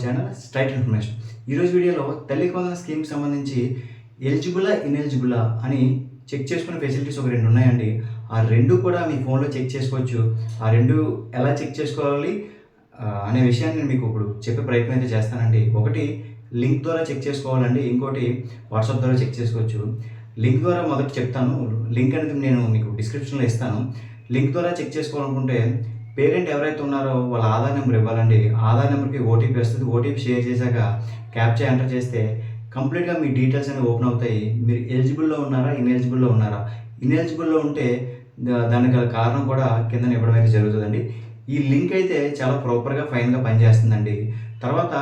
Our channel straight information ఈరోజు వీడియోలో తల్లి కొందన స్కీమ్కి సంబంధించి ఎలిజిబులా ఇన్ఎలిజిబులా అని చెక్ చేసుకునే ఫెసిలిటీస్ ఒక రెండు ఉన్నాయండి. ఆ రెండు కూడా మీ ఫోన్లో చెక్ చేసుకోవచ్చు. ఆ రెండు ఎలా చెక్ చేసుకోవాలి అనే విషయాన్ని నేను మీకు ఇప్పుడు చెప్పే ప్రయత్నం అయితే చేస్తానండి. ఒకటి లింక్ ద్వారా చెక్ చేసుకోవాలండి. ఇంకోటి వాట్సాప్ ద్వారా చెక్ చేసుకోవచ్చు. లింక్ ద్వారా మొదట చెప్తాను. లింక్ అనేది నేను మీకు డిస్క్రిప్షన్లో ఇస్తాను. లింక్ ద్వారా చెక్ చేసుకోవాలనుకుంటే పేరెంట్ ఎవరైతే ఉన్నారో వాళ్ళ ఆధార్ నెంబర్ ఇవ్వాలండి. ఆధార్ నెంబర్కి ఓటీపీ వస్తుంది. ఓటీపీ షేర్ చేశాక క్యాప్చర్ ఎంటర్ చేస్తే కంప్లీట్గా మీ డీటెయిల్స్ అనేవి ఓపెన్ అవుతాయి. మీరు ఎలిజిబుల్లో ఉన్నారా ఇన్ఎలిజిబుల్లో ఉన్నారా? ఇన్ఎలిజిబుల్లో ఉంటే దానికి గల కారణం కూడా కింద ఇవ్వడం అయితే జరుగుతుందండి. ఈ లింక్ అయితే చాలా ప్రాపర్గా ఫైన్గా పనిచేస్తుందండి. తర్వాత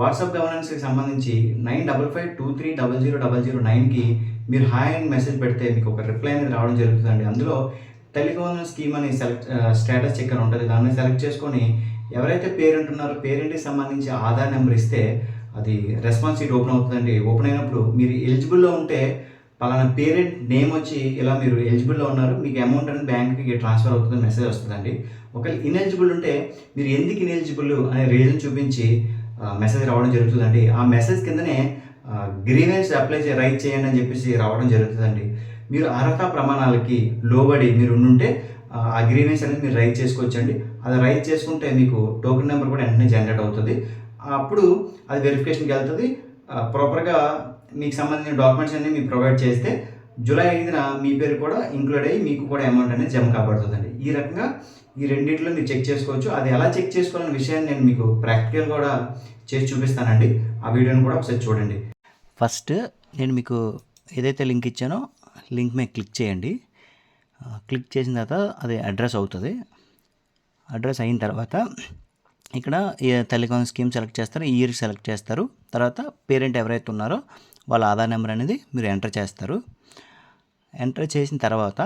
వాట్సాప్ గవర్నెన్స్కి సంబంధించి nine double five two three double zero double zero నైన్కి మీరు హాయ్ అని మెసేజ్ పెడితే మీకు ఒక రిప్లై అనేది రావడం జరుగుతుందండి. అందులో టెలికాన్ స్కీమ్ అని సెలెక్ట్ స్టేటస్ చెక్ అని ఉంటుంది. దాన్ని సెలెక్ట్ చేసుకొని ఎవరైతే పేరెంట్ ఉన్నారో పేరెంట్కి సంబంధించి ఆధార్ నెంబర్ ఇస్తే అది రెస్పాన్స్ సీట్ ఓపెన్ అవుతుందండి. ఓపెన్ అయినప్పుడు మీరు ఎలిజిబుల్లో ఉంటే పలానా పేరెంట్ నేమ్ వచ్చి ఇలా మీరు ఎలిజిబుల్లో ఉన్నారు. మీకు అమౌంట్ అని బ్యాంక్కి ట్రాన్స్ఫర్ అవుతుంది మెసేజ్ వస్తుందండి. ఒకవేళ ఇన్ఎలిజిబుల్ ఉంటే మీరు ఎందుకు ఇనెలిజిబుల్ అనే రీజన్ చూపించి మెసేజ్ రావడం జరుగుతుందండి. ఆ మెసేజ్ కిందనే గ్రీవెన్స్ అప్లై చే రైట్ చేయండి అని చెప్పేసి రావడం జరుగుతుందండి. మీరు అర్హత ప్రమాణాలకి లోబడి మీరు ఉండుంటే ఆ, అనేది మీరు రైట్ చేసుకోవచ్చండి. అది రైట్ చేసుకుంటే మీకు టోకెన్ నెంబర్ కూడా వెంటనే జనరేట్ అవుతుంది. అప్పుడు అది వెరిఫికేషన్కి వెళ్తుంది. ప్రాపర్గా మీకు సంబంధించిన డాక్యుమెంట్స్ అన్నీ మీరు ప్రొవైడ్ చేస్తే జూలై ఐదున మీ పేరు కూడా ఇంక్లూడ్ అయ్యి మీకు కూడా అమౌంట్ అనేది జమ కాబడుతుందండి. ఈ రకంగా ఈ రెండింటిలో మీరు చెక్ చేసుకోవచ్చు. అది ఎలా చెక్ చేసుకోవాలనే విషయాన్ని నేను మీకు ప్రాక్టికల్ కూడా చేసి చూపిస్తానండి. ఆ వీడియోని కూడా ఒకసారి చూడండి. ఫస్ట్ నేను మీకు ఏదైతే లింక్ ఇచ్చానో లింక్ మీద క్లిక్ చేయండి. క్లిక్ చేసిన తర్వాత అది అడ్రస్ అవుతుంది. అడ్రస్ అయిన తర్వాత ఇక్కడ టెలికాం స్కీమ్ సెలెక్ట్ చేస్తారు ఇయర్ సెలెక్ట్ చేస్తారు. తర్వాత పేరెంట్ ఎవరైతే ఉన్నారో వాళ్ళ ఆధార్ నెంబర్ అనేది మీరు ఎంటర్ చేస్తారు. ఎంటర్ చేసిన తర్వాత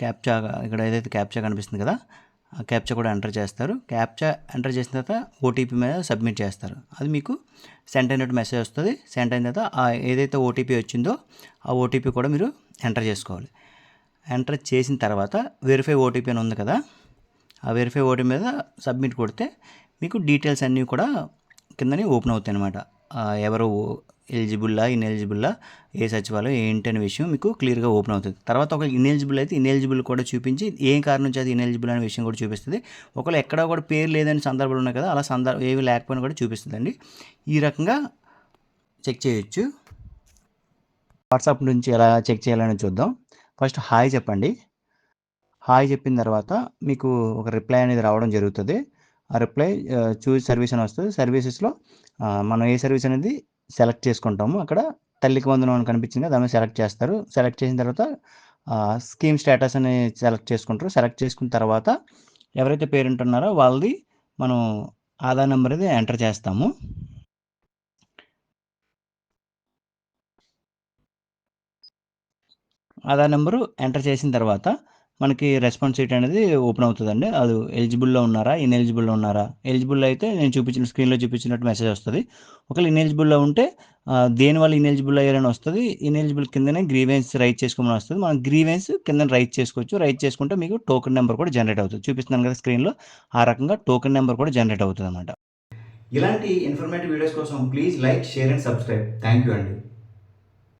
క్యాప్చా ఇక్కడ ఏదైతే క్యాప్చా కనిపిస్తుంది కదా క్యాప్చా కూడా ఎంటర్ చేస్తారు. క్యాప్చా ఎంటర్ చేసిన తర్వాత ఓటీపీ మీద సబ్మిట్ చేస్తారు. అది మీకు సెండ్ అయినట్టు మెసేజ్ వస్తుంది. సెండ్ అయిన తర్వాత ఆ ఏదైతే ఓటీపీ వచ్చిందో ఆ ఓటీపీ కూడా మీరు ఎంటర్ చేసుకోవాలి. ఎంటర్ చేసిన తర్వాత వెరిఫై ఓటీపీ అని ఉంది కదా ఆ వెరిఫై ఓటీపీ మీద సబ్మిట్ కొడితే మీకు డీటెయిల్స్ అన్నీ కూడా కిందని ఓపెన్ అవుతాయి అనమాట ఎవరు ఎలిజిబుల్లా ఇన్ఎలిజిబుల్లా ఏ సచివాలయం ఏంటి అనే విషయం మీకు క్లియర్గా ఓపెన్ అవుతుంది. తర్వాత ఒక ఇన్ఎలిజిబుల్ అయితే ఇన్ఎలిజిబుల్ కూడా చూపించి ఏ కారణం నుంచి అది ఇన్ఎలిజిబుల్ అనే విషయం కూడా చూపిస్తుంది. ఒకవేళ ఎక్కడ కూడా పేరు లేదని సందర్భాలు ఉన్నాయి కదా అలా సందర్భం ఏవి లేకపోయినా కూడా చూపిస్తుందండి. ఈ రకంగా చెక్ చేయొచ్చు. వాట్సాప్ నుంచి ఎలా చెక్ చేయాలని చూద్దాం. ఫస్ట్ హాయ్ చెప్పండి. హాయ్ చెప్పిన తర్వాత మీకు ఒక రిప్లై అనేది రావడం జరుగుతుంది. ఆ రిప్లై చూస్ సర్వీస్ అని వస్తుంది. సర్వీసెస్లో మనం ఏ సర్వీస్ అనేది సెలెక్ట్ చేసుకుంటాము. అక్కడ తల్లికి వందనం అని కనిపించింది. దాన్ని సెలెక్ట్ చేస్తారు. సెలెక్ట్ చేసిన తర్వాత స్కీమ్ స్టేటస్ అని సెలెక్ట్ చేసుకుంటారు. సెలెక్ట్ చేసుకున్న తర్వాత ఎవరైతే పేరెంట్ ఉన్నారో వాళ్ళది మనం ఆధార్ నెంబర్ అది ఎంటర్ చేస్తాము. ఆధార్ నెంబరు ఎంటర్ చేసిన తర్వాత మనకి రెస్పాన్స్ షీట్ అనేది ఓపెన్ అవుతుందండి. అది ఎలిజిబుల్లో ఉన్నారా ఇన్ఎలిజిబుల్లో ఉన్నారా? ఎలిజిబుల్ అయితే నేను చూపించిన స్క్రీన్లో చూపించినట్టు మెసేజ్ వస్తుంది. ఒకవేళ ఇన్ఎలిజిబుల్లో ఉంటే దేని దేనివల్ల ఇన్ఎలిజిబుల్ అయ్యారని వస్తుంది. ఇన్ఎలిజిబుల్ కిందనే గ్రీవెన్స్ రైట్ చేసుకోమని వస్తుంది. మనం గ్రీవెన్స్ కింద రైట్ చేసుకోవచ్చు. రైట్ చేసుకుంటే మీకు టోకెన్ నెంబర్ కూడా జనరేట్ అవుతుంది. చూపిస్తున్నాను కదా స్క్రీన్లో ఆ రకంగా టోకెన్ నెంబర్ కూడా జనరేట్ అవుతుంది అనమాట ఇలాంటి ఇన్ఫర్మేటివ్ వీడియోస్ కోసం please like share and subscribe. Thank you అండి.